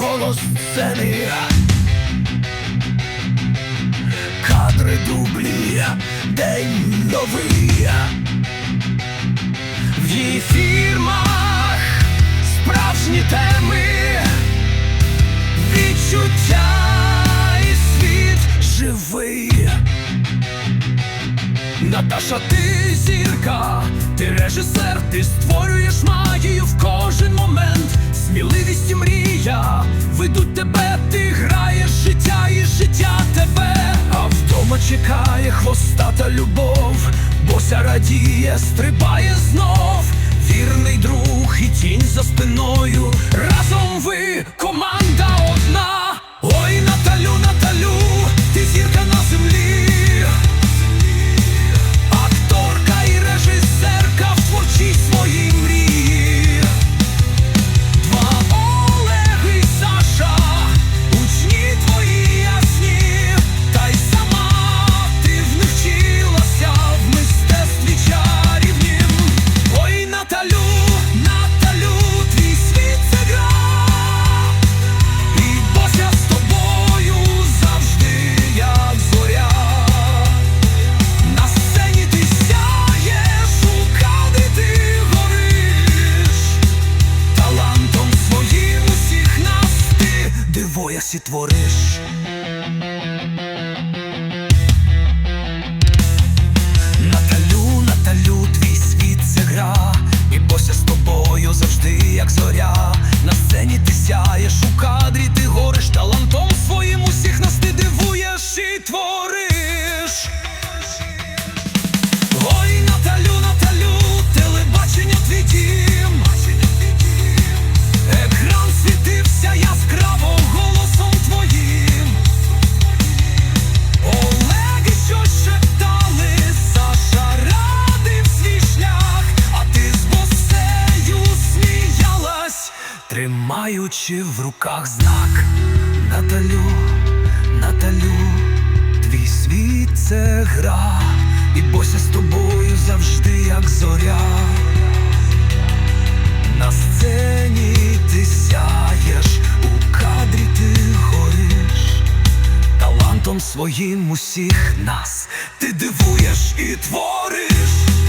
навколо сцени. Кадри дублі, день новий. В її фірмах справжні теми, відчуття і світ живий. Наташа, ти зірка, ти режисер, ти створюєш магію в кожен момент. Любов, бося радіє, стрибає знов. Вірний друг і твориш. Тримаючи в руках знак. Наталю, Наталю, твій світ це гра, і бося з тобою завжди як зоря. На сцені ти сяєш, у кадрі ти гориш, талантом своїм усіх нас ти дивуєш і твориш.